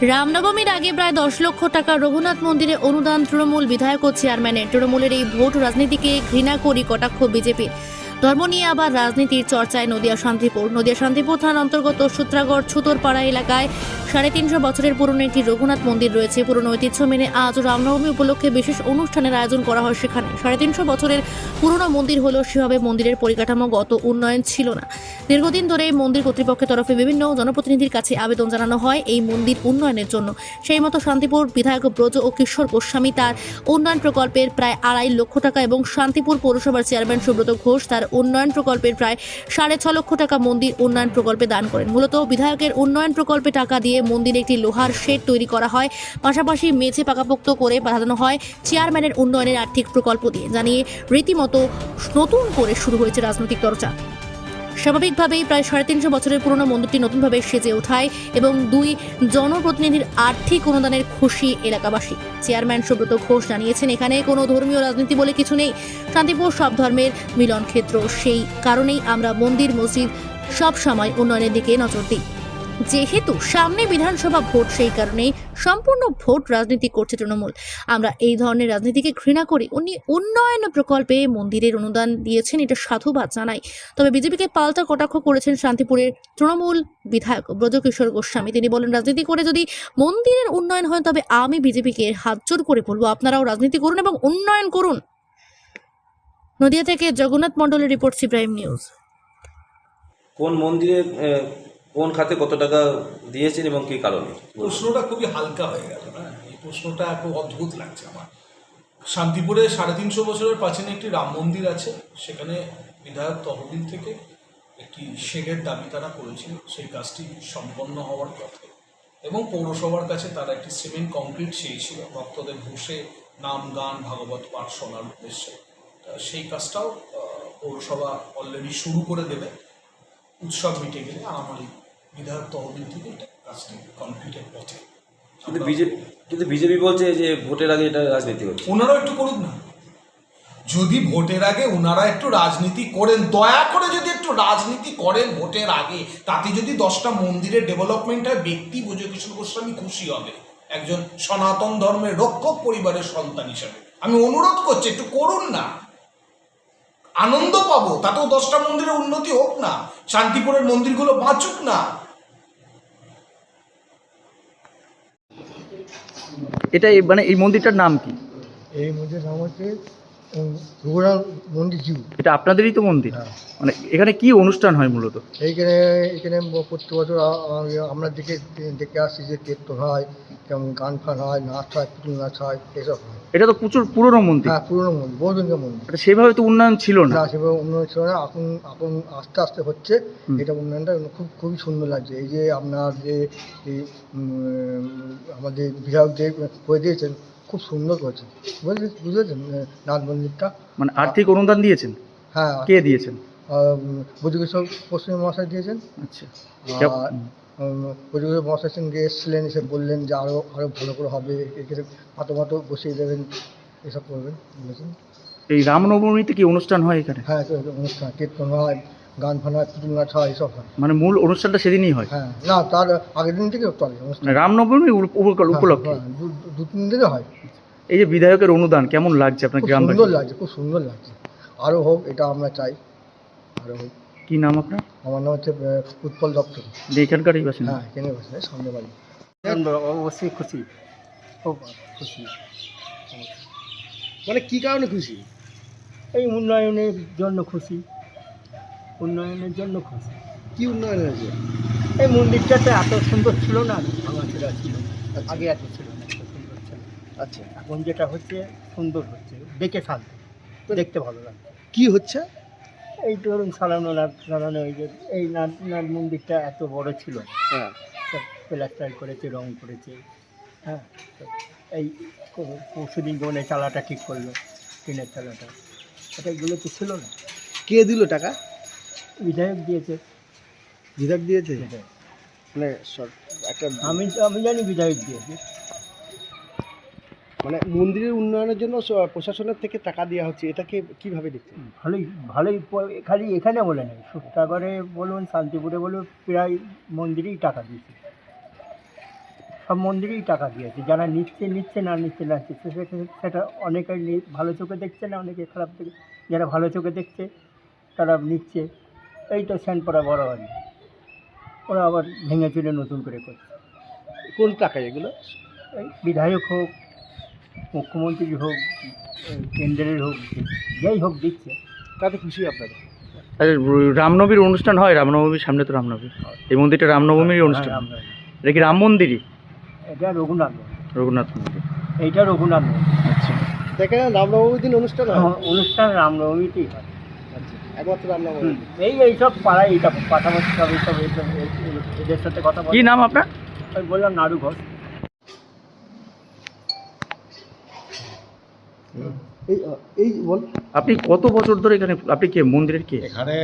রামনবমীর আগে প্রায় দশ লক্ষ টাকা রঘুনাথ মন্দিরে অনুদান তৃণমূল বিধায়ক ও চেয়ারম্যানের। তৃণমূলের এই ভোট রাজনীতিকে ঘৃণা করি কটাক্ষ বিজেপির। ধর্ম নিয়ে আবার রাজনীতির চর্চায় নদিয়া শান্তিপুর। নদিয়া শান্তিপুর থানার অন্তর্গত সূত্রাগড় ছুতরপাড়া এলাকায় সাড়ে তিনশো বছরের পুরনো একটি রঘুনাথ মন্দির রয়েছে। পুরনো ঐতিহ্য মেনে আজ রামনবমী উপলক্ষে বিশেষ অনুষ্ঠানের আয়োজন করা হয় সেখানে। সাড়ে তিনশো বছরের পুরনো মন্দির হলেও সেভাবে মন্দিরের পরিকাঠামোগত উন্নয়ন ছিল না। দীর্ঘদিন ধরে মন্দির কর্তৃপক্ষের তরফে বিভিন্ন জনপ্রতিনিধির কাছে আবেদন জানানো হয় এই মন্দির উন্নয়নের জন্য। সেই মতো শান্তিপুর বিধায়ক ব্রজ ও কিশোর গোস্বামী তার উন্নয়ন প্রকল্পের প্রায় আড়াই লক্ষ টাকা এবং শান্তিপুর পৌরসভার চেয়ারম্যান সুব্রত ঘোষ তার উন্নয়ন প্রকল্পের প্রায় সাড়ে ছ লক্ষ টাকা মন্দির উন্নয়ন প্রকল্পে দান করেন। মূলত বিধায়কের উন্নয়ন প্রকল্পে টাকা দিয়ে মন্দিরে একটি লোহার শেড তৈরি করা হয়। পাশাপাশি মেঝে পাকাপোক্ত করে বাঁধানো হয় চেয়ারম্যানের উন্নয়নের আর্থিক প্রকল্প দিয়ে। জানিয়ে রীতিমতো নতুন করে শুরু হয়েছে রাজনৈতিক চর্চা। স্বাভাবিকভাবেই প্রায় সাড়ে তিনশো বছরের পুরনো মন্দিরটি নতুনভাবে সেজে ওঠায় এবং দুই জনপ্রতিনিধির আর্থিক অনুদানের খুশি এলাকাবাসী। চেয়ারম্যান সুব্রত ঘোষ জানিয়েছেন, এখানে কোনো ধর্মীয় রাজনীতি বলে কিছু নেই। শান্তিপুর সব ধর্মের মিলন ক্ষেত্র, সেই কারণেই আমরা মন্দির, মসজিদ সব সময় উন্নয়নের দিকে নজর দিই। যেহেতু সামনে বিধানসভা ভোট, সেই কারণেই সম্পূর্ণ ভোট রাজনীতি করছে তৃণমূল। আমরা এই ধরনের রাজনীতিকে ঘৃণা করি। উনি উন্নয়ন প্রকল্পে মন্দিরের অনুদান দিয়েছেন এটা সাধুবাদ জানাই। তবে বিজেপিকে পাল্টা কটাক্ষ করেছেন শান্তিপুরের তৃণমূল বিধায়ক ব্রজকিশোর গোস্বামী। তিনি বলেন রাজনীতি করে যদি মন্দিরের উন্নয়ন হয় তবে আমি বিজেপিকে হাত জোর করে বলব আপনারাও রাজনীতি করুন এবং উন্নয়ন করুন। নদিয়া থেকে জগন্নাথ মণ্ডলের রিপোর্ট সি প্রাইম নিউজ। কোন মন্দিরে আহ, কোন খাতে কত টাকা দিয়েছেন এবং কী কারণে? প্রশ্নটা খুবই হালকা হয়ে গেল, না? এই প্রশ্নটা খুব অদ্ভুত লাগছে আমার। শান্তিপুরে সাড়ে তিনশো বছরের প্রাচীন একটি রাম মন্দির আছে, সেখানে বিধায়ক তহবিল থেকে একটি শেডের দাবি তারা করেছিল, সেই কাজটি সম্পন্ন হওয়ার পথে। এবং পৌরসভার কাছে তারা একটি সিমেন্ট, কংক্রিট চেয়েছিল, ভক্তদের বসে নাম, গান, ভাগবত পাঠ শোনার উদ্দেশ্যে। সেই কাজটাও পৌরসভা অলরেডি শুরু করে দেবে। উৎসব মিটে গেলে আমার বিধায়ক তহবিল থেকে কাজটি কমপ্লিটের পথে। কিন্তু বিজেপি কিন্তু বিজেপি বলছে যে ভোটের আগে এটা রাজনীতি হচ্ছে। ওনারাও একটু করুন না। যদি ভোটের আগে ওনারা একটু রাজনীতি করেন দয়া করে যদি একটু রাজনীতি করেন ভোটের আগে তাতে যদি দশটা মন্দিরের ডেভেলপমেন্ট হয় ব্যক্তি বুঝে কিশোর গোস্বামী খুশি হবে। একজন সনাতন ধর্মের রক্ষক পরিবারের সন্তান হিসাবে। আমি অনুরোধ করছি একটু করুন না। আনন্দ পাবো তাতেও দশটা মন্দিরের উন্নতি হোক না। শান্তিপুরের মন্দিরগুলো বাঁচুক না। এটা মানে এই মন্দিরটার নাম কি? এই মন্দিরের নাম হচ্ছে রঘুনাথ মন্দির জিউ এটা আপনাদেরই তো মন্দির? হ্যাঁ। মানে এখানে কি অনুষ্ঠান হয় মূলত? এইখানে এখানে প্রত্যেক বছর আ- আ- আমরা দেখে দেখে আসছি যে কীর্তন হয় যেমন গান ফান হয় নাচ হয় পুতুল নাচ হয় এসব হয়। এটা তো প্রচুর পুরনো মন্দির। হ্যাঁ পুরনো মন্দির বহুদিনকার মন্দির। এটা সেভাবে তো উন্নয়ন ছিল না? না সেভাবে উন্নয়ন ছিল না। এখন এখন আস্তে আস্তে হচ্ছে। হুম। এটা উন্নয়নটা খুব খুবই সুন্দর লাগছে। এই যে আপনার যে এই, উম, আমাদের বিধায়ক যে করে দিয়েছেন খুব সুন্দর করেছে। বুঝলি বুঝেছেন? নাথ মন্দিরটা? মানে আর্থিক অনুদান দিয়েছেন? হ্যাঁ কে দিয়েছেন? বুদ্ধিকিশোর পশ্চিম মহাশয় দিয়েছেন। আচ্ছা। আর বুদ্ধিকিশোর মহাশয় সঙ্গে এসেছিলেন এসে বললেন যে আরও আরও ভালো করে হবে এখানে মাতো মাতো বসিয়ে দেবেন এসব করবেন বলেছেন এই রামনবমীতে কি অনুষ্ঠান হয় এখানে? হ্যাঁ অনুষ্ঠান কীর্তন হয়। গান ফান হয় পুতুল নাচ হয় এসব হয় মানে মূল অনুষ্ঠানটা সেদিনই হয়? হ্যাঁ না তার আগের দিন থেকে চলে অনুষ্ঠান। মানে রামনবমী উপ- উপলক্ষে? হ্যাঁ, দু- দু- তিন দিনে হয়। এই যে বিধায়কের অনুদান কেমন লাগছে আপনার খুব গ্রামবাসী সুন্দর লাগছে খুব সুন্দর লাগছে। আরও হোক এটা আমরা চাই। আরও হোক। কি নাম আপনার? আমার নাম হচ্ছে আহ, উৎপল দপ্তর যে এখানকারই বাসিন্দা? হ্যাঁ এখানে বসে সামনে বাড়ি। অবশ্যই খুশি। খুব খুশি। মানে কি কারণে খুশি? এই উন্নয়নের জন্য খুশি। উন্নয়নের জন্য খুশি কি উন্নয়ন হয়েছে এই মন্দিরটা তো এত সুন্দর ছিল না ভাঙাচোরা ছিল। আগে এত ছিল না এত সুন্দর ছিল। আচ্ছা। এখন যেটা হচ্ছে সুন্দর হচ্ছে। দেখে শান্তি দেখতে ভালো লাগছে। কি হচ্ছে? এই ধরুন সালানো সালানো ওই যে এই নাথ মন্দিরটা এত বড় ছিল। হ্যাঁ। সব প্লাস্টার করেছে রং করেছে। হ্যাঁ এই পরশুদিন জীবনে চালাটা ঠিক করল টিনের চালাটা এটা এগুলো তো ছিল না। কে দিল টাকা? বিধায়ক দিয়েছে। বিধায়ক দিয়েছে। মানে একটা আমি আমি জানি বিধায়ক দিয়েছে। মানে মন্দিরের উন্নয়নের জন্য প্রশাসনের থেকে টাকা দেওয়া হচ্ছে এটাকে কীভাবে দেখছেন ভালোই ভালোই খালি এখানে বলে নেই। সুস্তাগরে বলুন শান্তিপুরে বলুন প্রায় মন্দিরেই টাকা দিয়েছে। সব মন্দিরেই টাকা দিয়েছে। যারা নিচ্ছে নিচ্ছে না নিচ্ছে না সেটা অনেকে ভালো চোখে দেখছে না অনেকে খারাপ চোখে যারা ভালো চোখে দেখছে তারা নিচ্ছে। এই তো স্যানপড়া বড় বাড়ি ওরা আবার ভেঙে চুরে নতুন করে করছে। কোন টাকা এগুলো? এই বিধায়ক হোক মুখ্যমন্ত্রী হোক কেন্দ্রের হোক যাই হোক দিচ্ছে। তাতে খুশি আপনারা? আরে রামনবমীর অনুষ্ঠান হয় রামনবমীর সামনে তো রামনবমী। এই মন্দিরটা রামনবমীর অনুষ্ঠান। হ্যাঁ, আমরা- এটা কি রাম মন্দিরই? এটা রঘুনাথ মন্দির। রঘুনাথ মন্দির। এইটা রঘুনাথ মন্দির। আচ্ছা। দেখেন রামনবমীর দিন অনুষ্ঠান হয়। হ্যাঁ, অনুষ্ঠান রামনবমীতেই হয়। একমাত্র এই এইসব পাড়ায় এইসব পাশাপাশি সব এইসব এইসব এ- এ- এদের সাথে কথা বল। কি নাম আপনার? আমি বললাম নাড়ু ঘোষ। এই এই বল। আপনি কত বছর ধরে এখানে আপনি কে মন্দিরের কে? এখানে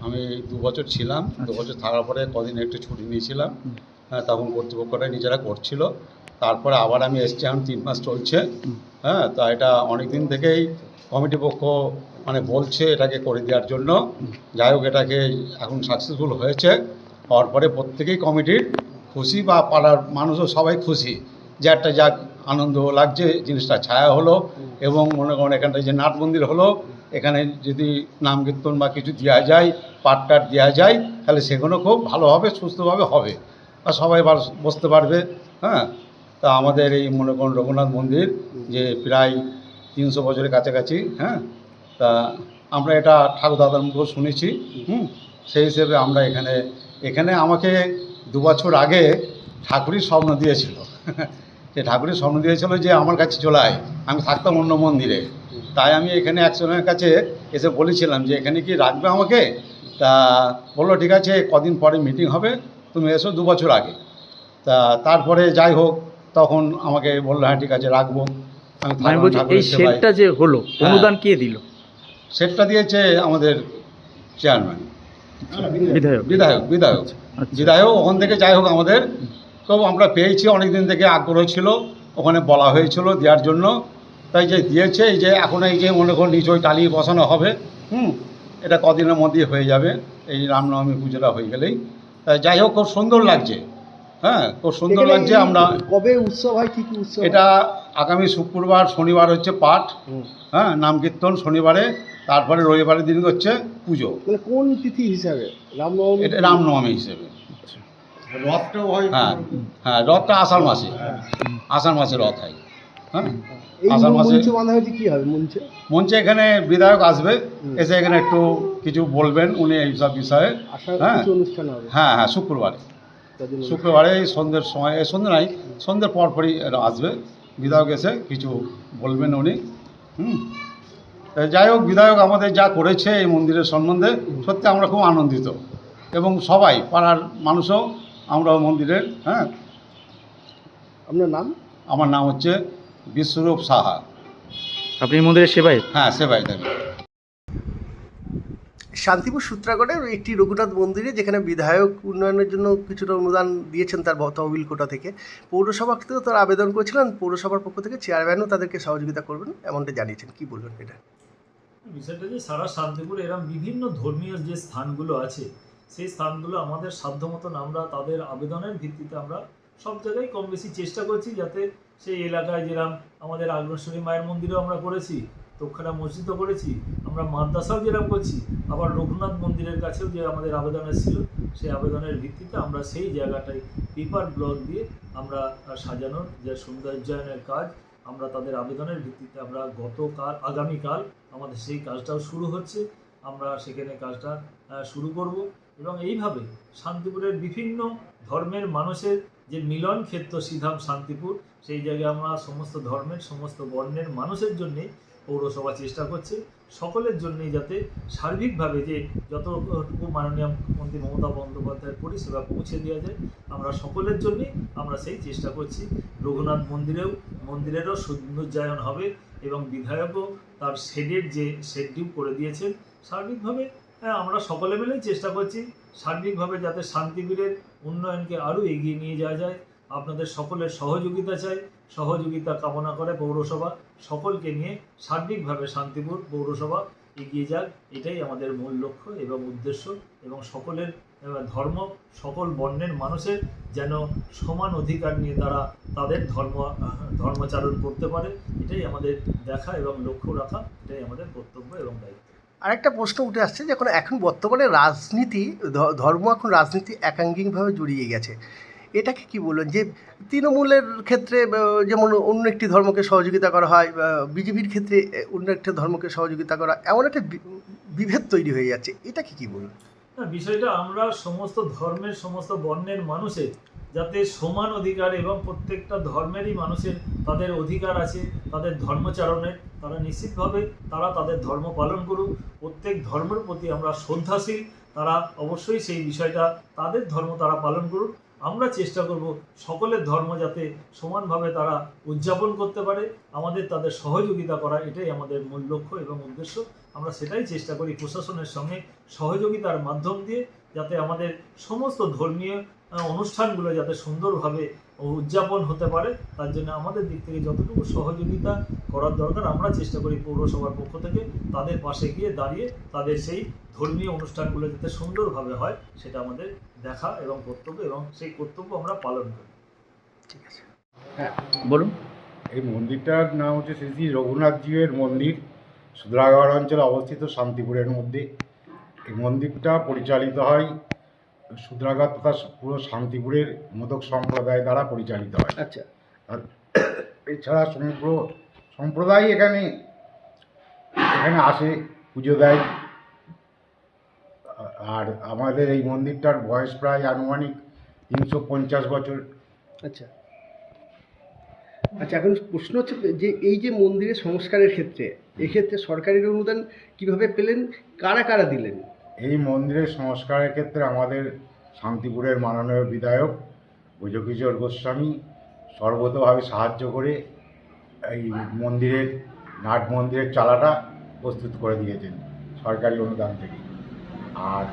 আমি দু বছর ছিলাম দু বছর থাকার পরে কদিন একটু ছুটি নিয়েছিলাম। হ্যাঁ তখন কর্তৃপক্ষরা নিজেরা করছিল। তারপরে আবার আমি এসছি এখন তিন মাস চলছে। হ্যাঁ তা এটা অনেক দিন থেকেই কমিটি পক্ষ মানে বলছে এটাকে করে দেওয়ার জন্য। যাই হোক, এটাকে এখন সাকসেসফুল হয়েছে। হওয়ার পরে প্রত্যেকেই কমিটির খুশি বা পাড়ার মানুষও সবাই খুশি। যে একটা যাক, আনন্দ লাগছে, জিনিসটা ছায়া হলো এবং মনে করেন এখানটায় যে নাট মন্দির হলো, এখানে যদি নাম কীর্তন বা কিছু দেওয়া যায় পাট টাট দেওয়া যায়, তাহলে সেগুলো খুব ভালোভাবে, সুস্থভাবে হবে। বা সবাই বাস- বসতে পারবে হ্যাঁ? তা আমাদের এই মনে করুন রঘুনাথ মন্দির যে প্রায় তিনশো বছরের কাছাকাছি হ্যাঁ? তা আমরা এটা ঠাকুর দাদার মুখেও শুনেছি হুম? সেই হিসেবে আমরা এখানে এখানে আমাকে দু বছর আগে ঠাকুরই স্বপ্ন দিয়েছিল। যে ঠাকুরের স্বপ্ন দিয়েছিল যে আমার কাছে চলে আয় আমি থাকতাম অন্য মন্দিরে। তাই আমি এখানে একজনের কাছে এসে বলেছিলাম যে এখানে কি রাখবে আমাকে? তা বলল ঠিক আছে কদিন পরে মিটিং হবে তুমি এসো দু বছর আগে। তা তারপরে যাই হোক তখন আমাকে বলল হ্যাঁ ঠিক আছে রাখব। আমি বলছি এই ঠাকুরের যে হলো হ্যাঁ। অনুদান কে দিল? সেটটা দিয়েছে আমাদের চেয়ারম্যান। বিধায়ক। বিধায়ক বিধায়ক। আচ্ছা। বিধায়ক ওখান থেকে যাই হোক আমাদের। তো আমরা পেয়েছি অনেক দিন থেকে আগ্রহ ছিল ওখানে বলা হয়েছিল দেওয়ার জন্য। তাই যে দিয়েছে এই যে এখন এই যে মনে করুন নিচই টালি বসানো হবে হুম এটা কদিনের মধ্যেই হয়ে যাবে। এই রামনবমী পুজোটা হয়ে গেলেই। তাই যাই হোক খুব সুন্দর লাগছে। হ্যাঁ খুব সুন্দর লাগছে আমরা। কবে উৎসব হয় কি কি উৎসব এটা আগামী শুক্রবার শনিবার হচ্ছে পাঠ। হ্যাঁ নাম কীর্তন শনিবারে। তারপরে রবিবারের দিন হচ্ছে পুজো। মানে কোন তিথি হিসাবে? রামনবমী? এটা রামনবমী হিসেবে। রথটাও হয় হ্যাঁ হ্যাঁ রথটা আষাঢ় মাসে। আষাঢ় মাসে রথ হয়। হ্যাঁ? আষাঢ় মাসে মঞ্চে বাঁধা হয়েছে কি হবে? মঞ্চে? মঞ্চে এখানে বিধায়ক আসবে এসে এখানে একটু কিছু বলবেন উনি এইসব বিষয়ে। হ্যাঁ। অনুষ্ঠান হবে। হ্যাঁ হ্যাঁ শুক্রবারে। শুক্রবারে এই সন্ধ্যের সময় এই সন্ধ্যে নাই সন্ধ্যের পরপরই আসবে। বিধায়ক এসে কিছু বলবেন উনি। হুম? যাই হোক বিধায়ক আমাদের যা করেছে এই মন্দিরের সম্বন্ধে সত্যি আমরা খুব আনন্দিত। এবং সবাই পাড়ার মানুষও আমরা মন্দিরের হ্যাঁ। আপনার নাম? আমার নাম হচ্ছে বিশ্বরূপ সাহা। আপনি মন্দিরের সেবায় হ্যাঁ সেবাই থাকি শান্তিপুর সূত্রাগড়ের একটি রঘুনাথ মন্দিরে যেখানে বিধায়ক উন্নয়নের জন্য কিছুটা অনুদান দিয়েছেন তার তহবিল কোটা থেকে। পৌরসভা থেকেও তারা আবেদন করেছিলেন পৌরসভার পক্ষ থেকে চেয়ারম্যানও তাদেরকে সহযোগিতা করবেন এমনটা জানিয়েছেন। কি বলবেন এটা? বিষয়টা যে সারা শান্তিপুরে এরকম বিভিন্ন ধর্মীয় যে স্থানগুলো আছে, সেই স্থানগুলো আমাদের সাধ্য মতন আমরা তাদের আবেদনের ভিত্তিতে আমরা সব জায়গায় কম বেশি চেষ্টা করছি যাতে সেই এলাকায় যেরকম আমাদের আগ্নেশ্বরী মায়ের মন্দিরও আমরা করেছি তোক্ষাটা মসজিদও করেছি, আমরা মাদ্রাসাও যেরকম করছি, আবার রঘুনাথ মন্দিরের কাছেও যে আমাদের আবেদন এসেছিল, সেই আবেদনের ভিত্তিতে আমরা সেই জায়গাটায় পেপার ব্লক দিয়ে আমরা সাজানোর যে সৌন্দর্যায়নের কাজ আমরা তাদের আবেদনের ভিত্তিতে আমরা গতকাল, আগামীকাল আমাদের সেই কাজটাও শুরু হচ্ছে। আমরা সেখানে কাজটা শুরু করব এবং এইভাবে শান্তিপুরের বিভিন্ন ধর্মের মানুষের যে মিলন ক্ষেত্র শ্রীধাম শান্তিপুর সেই জায়গায় আমরা সমস্ত ধর্মের, সমস্ত বর্ণের মানুষের জন্যে পৌরসভা চেষ্টা করছে। সকলের জন্যই যাতে সার্বিকভাবে যে যতটুকু মাননীয় মন্ত্রী মমতা বন্দ্যোপাধ্যায়ের পরিষেবা পৌঁছে দেওয়া যায়, আমরা সকলের জন্যই আমরা সেই চেষ্টা করছি। রঘুনাথ মন্দিরেও, মন্দিরেরও সৌন্দর্যায়ন হবে এবং বিধায়কও তার শেডের যে শেডটিও করে দিয়েছেন, সার্বিকভাবে হ্যাঁ আমরা সকলে মিলেই চেষ্টা করছি সার্বিকভাবে যাতে শান্তিবীরের উন্নয়নকে আরও এগিয়ে নিয়ে যাওয়া যায়। আপনাদের সকলের সহযোগিতা চাই, সহযোগিতা কামনা করে পৌরসভা সকলকে নিয়ে সার্বিকভাবে শান্তিপুর পৌরসভা এগিয়ে যাক, এটাই আমাদের মূল লক্ষ্য এবং উদ্দেশ্য এবং সকলের ধর্ম, সকল বর্ণের মানুষের যেন সমান অধিকার নিয়ে তারা তাদের ধর্ম ধর্মচারণ করতে পারে, এটাই আমাদের দেখা এবং লক্ষ্য রাখা, এটাই আমাদের কর্তব্য এবং দায়িত্ব। আরেকটা প্রশ্ন উঠে আসছে যে এখন এখন বর্তমানে রাজনীতি ধর্ম এখন রাজনীতি একাঙ্গিকভাবে জড়িয়ে গেছে। এটাকে কি বলবেন যে তৃণমূলের ক্ষেত্রে যেমন অন্য একটি ধর্মকে সহযোগিতা করা হয় বিজেপির ক্ষেত্রে অন্য একটা ধর্মকে সহযোগিতা করা, এমন একটা বিভেদ তৈরি হয়ে যাচ্ছে। এটাকে কি বলবেন না, বিষয়টা আমরা সমস্ত ধর্মের, সমস্ত বর্ণের মানুষের, যাতে সমান অধিকার এবং প্রত্যেকটা ধর্মেরই মানুষের তাদের অধিকার আছে, তাদের ধর্মচারণের তারা নিশ্চিতভাবে তারা তাদের ধর্ম পালন করুক। প্রত্যেক ধর্মের প্রতি আমরা শ্রদ্ধাশীল, তারা অবশ্যই সেই বিষয়টা, তাদের ধর্ম তারা পালন করুক। আমরা চেষ্টা করব সকলের ধর্ম যাতে সমানভাবে তারা উদযাপন করতে পারে, আমাদের তাদের সহযোগিতা করা, এটাই আমাদের মূল লক্ষ্য এবং উদ্দেশ্য। আমরা সেটাই চেষ্টা করি প্রশাসনের সঙ্গে সহযোগিতার মাধ্যম দিয়ে যাতে আমাদের সমস্ত ধর্মীয় অনুষ্ঠানগুলো যাতে সুন্দরভাবে উদযাপন হতে পারে। তার জন্য আমাদের দিক থেকে যতটুকু সহযোগিতা করার দরকার, আমরা চেষ্টা করি পৌরসভার পক্ষ থেকে তাদের পাশে গিয়ে দাঁড়িয়ে তাদের সেই ধর্মীয় অনুষ্ঠানগুলো যাতে সুন্দরভাবে হয়, সেটা আমাদের দেখা এবং কর্তব্য এবং সেই কর্তব্য আমরা পালন করি। ঠিক আছে। বলুন। এই মন্দিরটার নাম হচ্ছে শ্রী শ্রী রঘুনাথজিউয়ের মন্দির সুদ্রাগড় অঞ্চলে অবস্থিত শান্তিপুরের মধ্যে। এই মন্দিরটা পরিচালিত হয় সুদ্রাগড় তথা পুরো শান্তিপুরের মোদক সম্প্রদায় দ্বারা পরিচালিত হয়। আচ্ছা। আর এছাড়া সমগ্র সম্প্রদায় এখানে এখানে আসে পুজো দেয়। আর আমাদের এই মন্দিরটার বয়স প্রায় আনুমানিক তিনশো পঞ্চাশ বছর। আচ্ছা। আচ্ছা এখন প্রশ্ন হচ্ছে যে এই যে মন্দিরের সংস্কারের ক্ষেত্রে এক্ষেত্রে সরকারের অনুদান কীভাবে পেলেন? কারা কারা দিলেন? এই মন্দিরের সংস্কারের ক্ষেত্রে আমাদের শান্তিপুরের মাননীয় বিধায়ক ভুজকিশোর গোস্বামী সর্বতভাবে সাহায্য করে এই মন্দিরের নাট মন্দিরের চালাটা প্রস্তুত করে দিয়েছেন সরকারি অনুদান থেকে। আর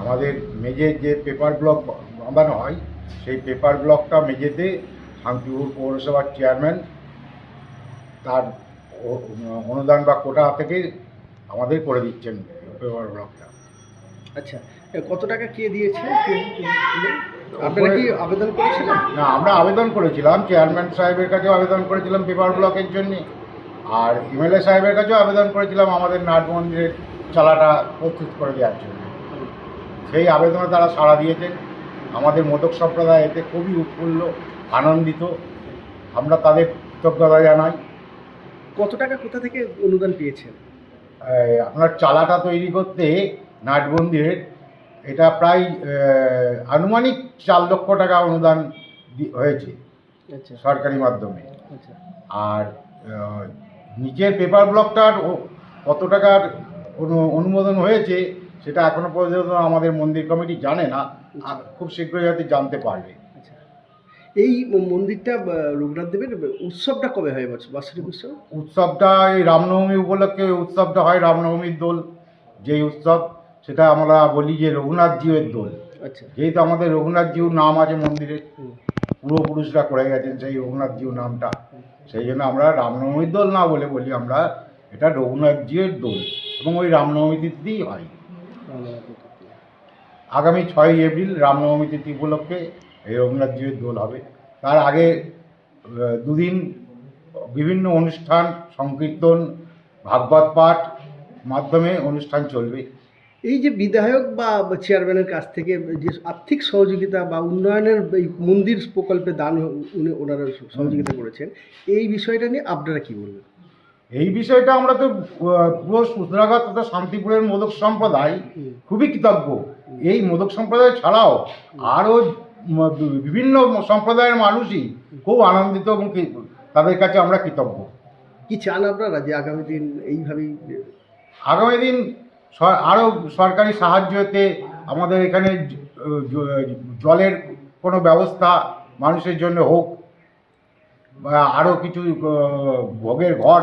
আমাদের মেজের যে পেপার ব্লক বাঁধানো হয় সেই পেপার ব্লকটা মেঝেতে শান্তিপুর পৌরসভার চেয়ারম্যান তার অনুদান বা কোটা থেকে আমাদের করে দিচ্ছেন পেপার ব্লকটা আচ্ছা কত টাকা কে দিয়েছে? আপনারা কি আবেদন করেছিলেন? না আমরা আবেদন করেছিলাম চেয়ারম্যান সাহেবের কাছেও আবেদন করেছিলাম পেপার ব্লকের জন্য আর এমএলএ সাহেবের কাছেও আবেদন করেছিলাম আমাদের নাট মন্দিরের চালাটা প্রস্তুত করে দেওয়ার জন্য। সেই আবেদনে তারা সাড়া দিয়েছেন আমাদের মোদক সম্প্রদায় এতে খুবই উৎফুল্ল আনন্দিত। আমরা তাদের কৃতজ্ঞতা জানাই। কত টাকা কোথা থেকে অনুদান পেয়েছেন? আপনার চালাটা তৈরি করতে নাটবন্দির এটা প্রায় আনুমানিক চার লক্ষ টাকা অনুদান হয়েছে আচ্ছা। সরকারি মাধ্যমে। আচ্ছা। আর নিচের পেপার ব্লকটার কত টাকার অনু- অনুমোদন হয়েছে সেটা এখনও পর্যন্ত আমাদের মন্দির কমিটি জানে না। খুব শীঘ্রই হয়তো জানতে পারবে। আচ্ছা। এই মন্দিরটা রঘুনাথ দেবের উৎসবটা কবে হয় বছর? বাৎসরিক উৎসব? উৎসবটা এই রামনবমী উপলক্ষে উৎসবটা হয় রামনবমীর দোল। যেই উৎসব সেটা আমরা বলি যে রঘুনাথ জিউয়ের দোল। আচ্ছা। যেহেতু আমাদের রঘুনাথ জিউ নাম আছে মন্দিরে। পূর্বপুরুষরা করে গেছেন সেই রঘুনাথ জিউ নামটা। সেই জন্য আমরা রামনবমীর দোল না বলে বলি আমরা এটা রঘুনাথ জিউয়ের দোল। এবং ওই রামনবমী তিথিতেই হয়। আগামী ছয়ই এপ্রিল রামনবমী তিথি উপলক্ষে এই রঘুনাথ জিউয়ের দোল হবে। তার আগে দুদিন বিভিন্ন অনুষ্ঠান সংকীর্তন ভাগবত পাঠ মাধ্যমে অনুষ্ঠান চলবে। এই যে বিধায়ক বা চেয়ারম্যানের কাছ থেকে যে আর্থিক সহযোগিতা বা উন্নয়নের এই মন্দির প্রকল্পে দান উনি ওনারা সহযোগিতা করেছেন এই বিষয়টা নিয়ে আপনারা কি বলবেন? এই বিষয়টা আমরা তো পুরো সুদ্রাঘাট তথা শান্তিপুরের মোদক সম্প্রদায় খুবই কৃতজ্ঞ। এই মোদক সম্প্রদায় ছাড়াও আরও বিভিন্ন সম্প্রদায়ের মানুষই খুব আনন্দিত এবং তাদের কাছে আমরা কৃতজ্ঞ। কি চান আপনারা যে আগামী দিন এইভাবেই আগামী দিন আরও সরকারি সাহায্যতে আমাদের এখানে জলের কোনো ব্যবস্থা মানুষের জন্য হোক আরও কিছু ভোগের ঘর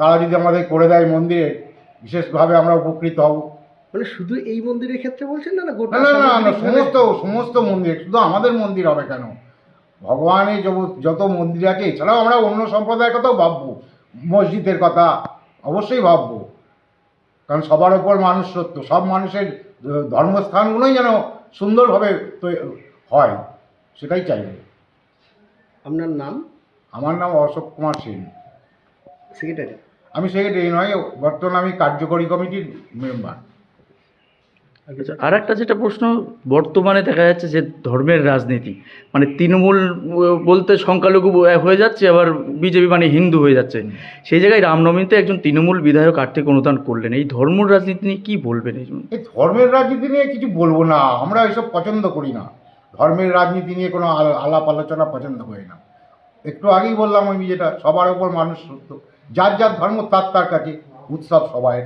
তারা যদি আমাদের করে দেয় মন্দিরে বিশেষভাবে আমরা উপকৃত হব। মানে শুধু এই মন্দিরের ক্ষেত্রে বলছেন না না গোটা না না না সমস্ত সমস্ত মন্দির শুধু আমাদের মন্দির হবে কেন? ভগবানের যত- মন্দির আছে এছাড়াও আমরা অন্য সম্প্রদায়ের কথাও ভাববো মসজিদের কথা অবশ্যই ভাববো। কারণ সবার ওপর মানুষ সত্য সব মানুষের ধর্মস্থানগুলোই যেন সুন্দরভাবে তৈ- হয় সেটাই চাইবে আপনার নাম? আমার নাম অশোক কুমার সেন। সেক্রেটারি। আমি সেক্রেটারি নয় বর্তমানে আমি কার্যকরী কমিটির মেম্বার। আচ্ছা আর একটা যেটা প্রশ্ন বর্তমানে দেখা যাচ্ছে যে ধর্মের রাজনীতি মানে তৃণমূল বলতে সংখ্যালঘু হয়ে যাচ্ছে আবার বিজেপি মানে হিন্দু হয়ে যাচ্ছে। সেই জায়গায় রামনবমীতে একজন তৃণমূল বিধায়ক আর্থিক অনুদান করলেন এই ধর্ম রাজনীতি নিয়ে কী বলবেন এই জন্য? এই ধর্মের রাজনীতি নিয়ে কিছু বলব না আমরা এসব পছন্দ করি না। ধর্মের রাজনীতি নিয়ে কোনো আল- আলাপ আলোচনা পছন্দ করি না। একটু আগেই বললাম আমি যেটা সবার ওপর মানুষ সত্য। যার যার ধর্ম তার তার কাছে উৎসব সবাই